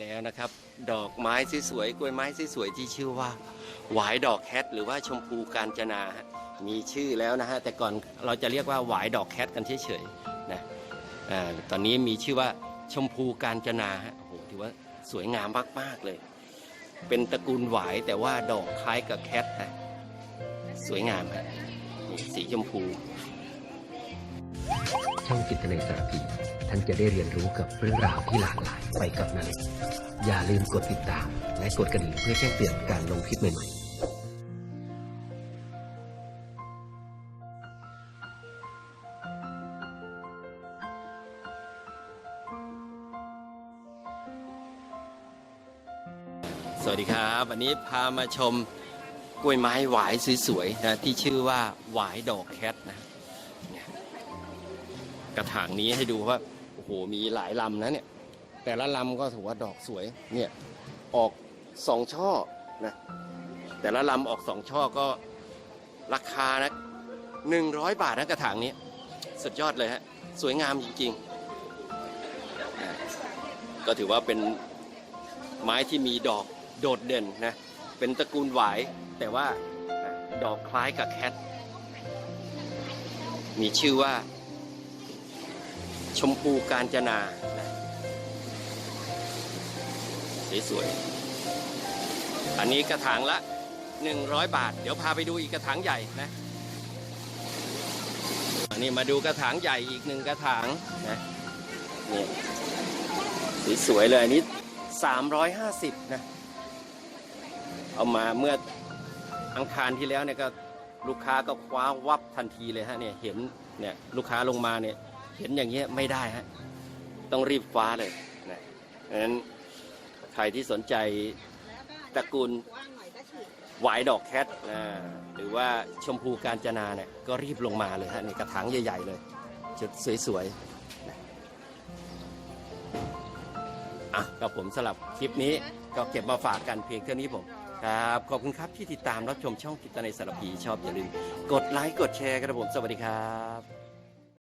แล้วนะครับ ดอกไม้สวยๆกล้วยไม้สวยๆที่ชื่อว่า หวายดอกแคทหรือว่าชมพูกาญจนาฮะมีชื่อแล้วนะฮะแต่ก่อนเราจะเรียกว่าหวายดอกแคทกันเฉยๆนะอาตอนนี้มีชื่อว่าชมพูกาญจนาฮะโอ้โหถือว่าสวยงามมากๆเลย เป็นตระกูลหวายแต่ว่าดอกคล้ายกับแคทฮะสวยงามฮะนี่สีชมพู ช่องจิตในสารพีท่านจะได้เรียนรู้กับเรื่องราวที่หลากหลายไปกับนาเล็กอย่าลืมกดติดตาม และกดกระดิ่งเพื่อแจ้งเตือนการลงคลิปใหม่ๆสวัสดีครับ วันนี้พามาชมกล้วยไม้หวายสวยๆนะที่ชื่อว่าหวายดอกแคทนะ กระถางนี้ให้ดูว่าโอ้โหมีหลายลำนะเนี่ย แต่ละลำก็ถือว่าดอกสวยเนี่ยออกสองช่อนะแต่ละลำออกสองช่อก็ราคานะหนึ่งร้อยบาทนะกระถางนี้ สุดยอดเลยฮะสวยงามจริงๆ ก็ถือว่าเป็นไม้ที่มีดอกโดดเด่นนะเป็นตระกูลหวายแต่ว่าดอกคล้ายกับแคทมีชื่อว่า ชมพูกาญจนานะสวยๆอันนี้กระถางละ 100 บาท เดี๋ยวพาไปดูอีกกระถางใหญ่นะอันนี้มาดูกระถางใหญ่อีกหนึ่งกระถางนะนี่สวยๆเลยอันนี้ 350 นะ เอามาเมื่ออังคารที่แล้วเนี่ยก็ลูกค้าก็คว้าวับทันทีเลยฮะเนี่ยเห็นเนี่ยลูกค้าลงมาเนี่ย เห็นอย่างเงี้ยไม่ได้ฮะต้องรีบคว้าเลยนะดังนั้นใครที่สนใจตระกูลหวายดอกแคทนะหรือว่าชมพูกาญจนาเนี่ยก็รีบลงมาเลยฮะในกระถางใหญ่ ๆ เลยชุดสวยๆนะอะก็ผมสลับคลิปนี้ก็เก็บมาฝากกันเพียงเท่านี้ผมครับขอบคุณครับที่ติดตามรับชมช่องกิตในสารพีชอบอย่าลืมกดไลค์กดแชร์ครับผมสวัสดีครับ